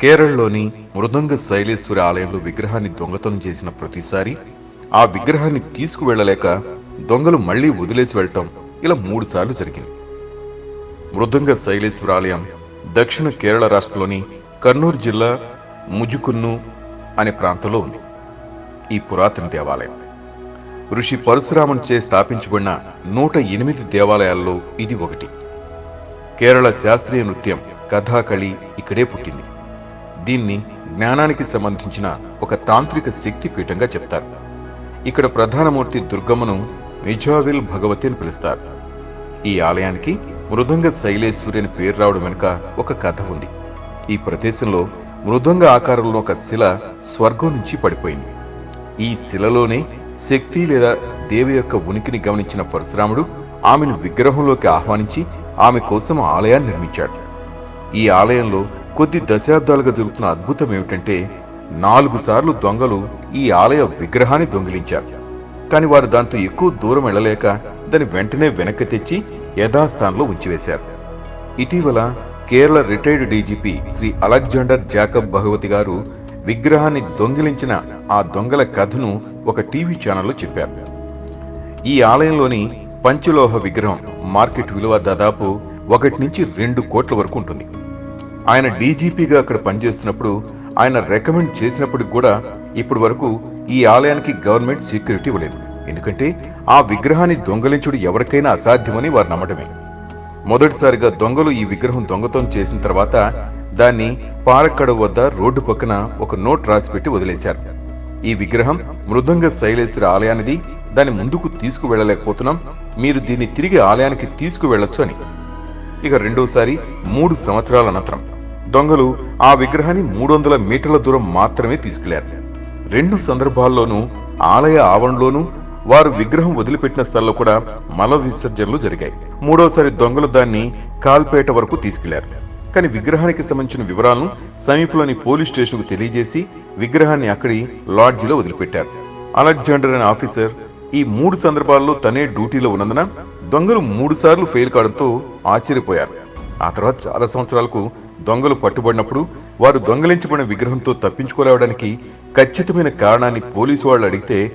కేరళలోని మృదంగ శైలేశ్వరి ఆలయంలో విగ్రహాన్ని దొంగతనం చేసిన ప్రతిసారి ఆ విగ్రహాన్ని తీసుకువెళ్ళలేక దొంగలు మళ్ళీ వదిలేసి వెళ్ళటం ఇలా మూడు సార్లు జరిగింది. మృదంగ శైలేశ్వర ఆలయం దక్షిణ కేరళ రాష్ట్రంలోని కర్నూలు జిల్లా ముజుకున్ను అనే ప్రాంతంలో ఉంది. ఈ పురాతన దేవాలయం. ఋషి పరశురామన్ చే స్థాపించబడిన నూట ఎనిమిది దేవాలయాల్లో ఇది ఒకటి. కేరళ శాస్త్రీయ నృత్యం కథాకళి ఇక్కడే పుట్టింది. దీన్ని జ్ఞానానికి సంబంధించిన ఒక తాంత్రిక శక్తి పీఠంగా చెప్తారు. ఇక్కడ ప్రధానమూర్తి దుర్గమ్మను మిజావిల్ భగవతి అని పిలుస్తారు. ఈ ఆలయానికి మృదంగ శైలేశ్వరి అని పేరు రావడం వెనుక ఒక కథ ఉంది. ఈ ప్రదేశంలో మృదంగ ఆకారంలో ఒక శిల స్వర్గం నుంచి పడిపోయింది. ఈ శిలలోనే శక్తి లేదా దేవి యొక్క ఉనికిని గమనించిన పరశురాముడు ఆమెను విగ్రహంలోకి ఆహ్వానించి ఆమె కోసం ఆలయాన్ని నిర్మించాడు. ఈ ఆలయంలో కొద్ది దశాబ్దాలుగా జరుగుతున్న అద్భుతం ఏమిటంటే నాలుగు సార్లు దొంగలు ఈ ఆలయ విగ్రహాన్ని దొంగిలించారు. కానీ వారు దాంతో ఎక్కువ దూరం వెళ్ళలేక దాన్ని వెంటనే వెనక్కి తెచ్చి యథాస్థానంలో ఉంచివేశారు. ఇటీవల Kerala retired DGP Shri Alexander Jacob Bhagavathi garu విగ్రహాన్ని దొంగిలించిన ఆ దొంగల కథను ఒక టీవీ ఛానల్లో చెప్పారు. ఈ ఆలయంలోని పంచలోహ విగ్రహం మార్కెట్ విలువ దాదాపు ఒకటి నుంచి రెండు కోట్ల వరకు ఉంటుంది. ఆయన డీజీపీగా అక్కడ పనిచేస్తున్నప్పుడు ఆయన రికమెండ్ చేసినప్పటికి కూడా ఇప్పటి వరకు ఈ ఆలయానికి గవర్నమెంట్ సెక్యూరిటీ ఇవ్వలేదు. ఎందుకంటే ఆ విగ్రహాన్ని దొంగలించుడు ఎవరికైనా అసాధ్యమని వారు నమ్మటమే. మొదటిసారిగా దొంగలు ఈ విగ్రహం దొంగతనం చేసిన తర్వాత దాన్ని పారక్కడ వద్ద రోడ్డు పక్కన ఒక నోట్ రాసిపెట్టి వదిలేశారు. ఈ విగ్రహం మృదంగ శైలేశ్వర ఆలయానిది. దాని ముందుకు తీసుకువెళ్ళలేకపోతున్నాం. మీరు దీన్ని తిరిగి ఆలయానికి తీసుకువెళ్ళొచ్చు అని. ఇక రెండోసారి మూడు సంవత్సరాల అనంతరం. దొంగలు ఆ విగ్రహాన్ని మూడు వందల మీటర్ల దూరం మాత్రమే తీసుకెళ్ళారు. రెండు సందర్భాల్లోనూ ఆలయ ఆవరణలోనూ వారు విగ్రహం వదిలిపెట్టిన స్థలంలో కూడా మల విసర్జనలు జరిగాయి. మూడోసారి దొంగలు దాన్ని కాల్పేట వరకు తీసుకెళ్ళారు. కానీ విగ్రహానికి సంబంధించిన వివరాలను సమీపంలోని పోలీస్ స్టేషన్కు తెలియజేసి విగ్రహాన్ని అక్కడి లాడ్జిలో వదిలిపెట్టారు. అలెగ్జాండర్ అనే ఆఫీసర్ ఈ మూడు సందర్భాల్లో తనే డ్యూటీలో ఉన్నందున దొంగలు మూడు సార్లు ఫెయిల్ కావడంతో ఆశ్చర్యపోయారు. ఆ తర్వాత చాలా సంవత్సరాలకు దొంగలు పట్టుబడినప్పుడు వారు దొంగలించబడిన విగ్రహంతో తప్పించుకోలేవడానికి ఖచ్చితమైన కారణాన్ని పోలీసు వాళ్ళు అడిగితే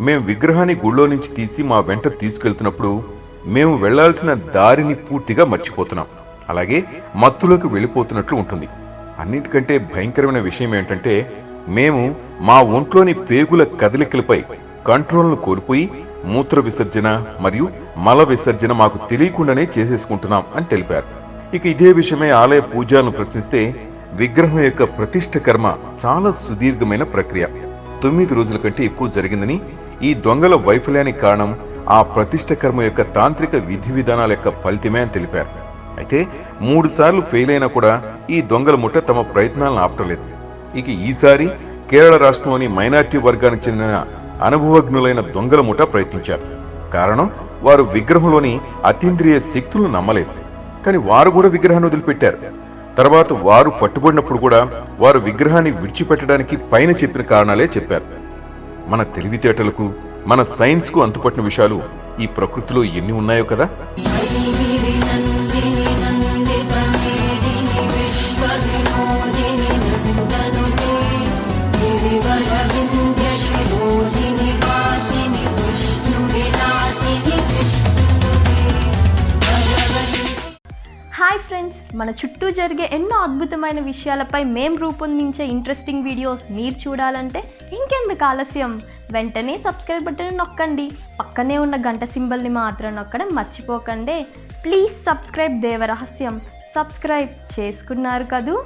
మేం విగ్రహాన్ని గుళ్ళో నుంచి తీసి మా వెంట తీసుకెళ్తున్నప్పుడు మేము వెళ్ళాల్సిన దారిని పూర్తిగా మర్చిపోతున్నాం. అలాగే మత్తులోకి వెళ్ళిపోతున్నట్లు ఉంటుంది. అన్నిటికంటే భయంకరమైన విషయం ఏంటంటే మేము మా ఒంట్లోని పేగుల కదలికలపై కంట్రోల్ను కోల్పోయి మూత్ర విసర్జన మరియు మల విసర్జన మాకు తెలియకుండానే చేసేసుకుంటున్నాం అని తెలిపారు. ఇక ఇదే విషయమే ఆలయ పూజను ప్రశ్నిస్తే విగ్రహం యొక్క ప్రతిష్ట కర్మ చాలా సుదీర్ఘమైన ప్రక్రియ. తొమ్మిది రోజుల కంటే ఎక్కువ జరిగిందని ఈ దొంగల వైఫల్యానికి కారణం ఆ ప్రతిష్ట కర్మ యొక్క తాంత్రిక విధి విధానాల యొక్క ఫలితమే అని తెలిపారు. అయితే మూడు సార్లు ఫెయిల్ అయినా కూడా ఈ దొంగల ముఠ తమ ప్రయత్నాలను ఆపటలేదు. ఇక ఈసారి కేరళ రాష్ట్రంలోని మైనార్టీ వర్గానికి చెందిన అనుభవజ్ఞులైన దొంగల ముఠ ప్రయత్నించారు. కారణం వారు విగ్రహంలోని అతీంద్రియ శక్తులను నమ్మలేదు. కానీ వారు కూడా విగ్రహాన్ని వదిలిపెట్టారు. తర్వాత వారు పట్టుబడినప్పుడు కూడా వారు విగ్రహాన్ని విడిచిపెట్టడానికి పైన చెప్పిన కారణాలే చెప్పారు. మన తెలివితేటలకు మన సైన్స్కు అంతుపట్టిన విషయాలు ఈ ప్రకృతిలో ఎన్ని ఉన్నాయో కదా? ఫ్రెండ్స్ మన చుట్టూ జరిగే ఎన్నో అద్భుతమైన విషయాలపై మేం రూపొందించే ఇంట్రెస్టింగ్ వీడియోస్ మీరు చూడాలంటే ఇంకెందుకు ఆలస్యం? వెంటనే సబ్స్క్రైబ్ బటన్ నొక్కండి. పక్కనే ఉన్న గంట సింబల్ని మాత్రం నొక్కడం మర్చిపోకండి. ప్లీజ్ సబ్స్క్రైబ్ దేవరహస్యం సబ్స్క్రైబ్ చేసుకున్నారు కదూ?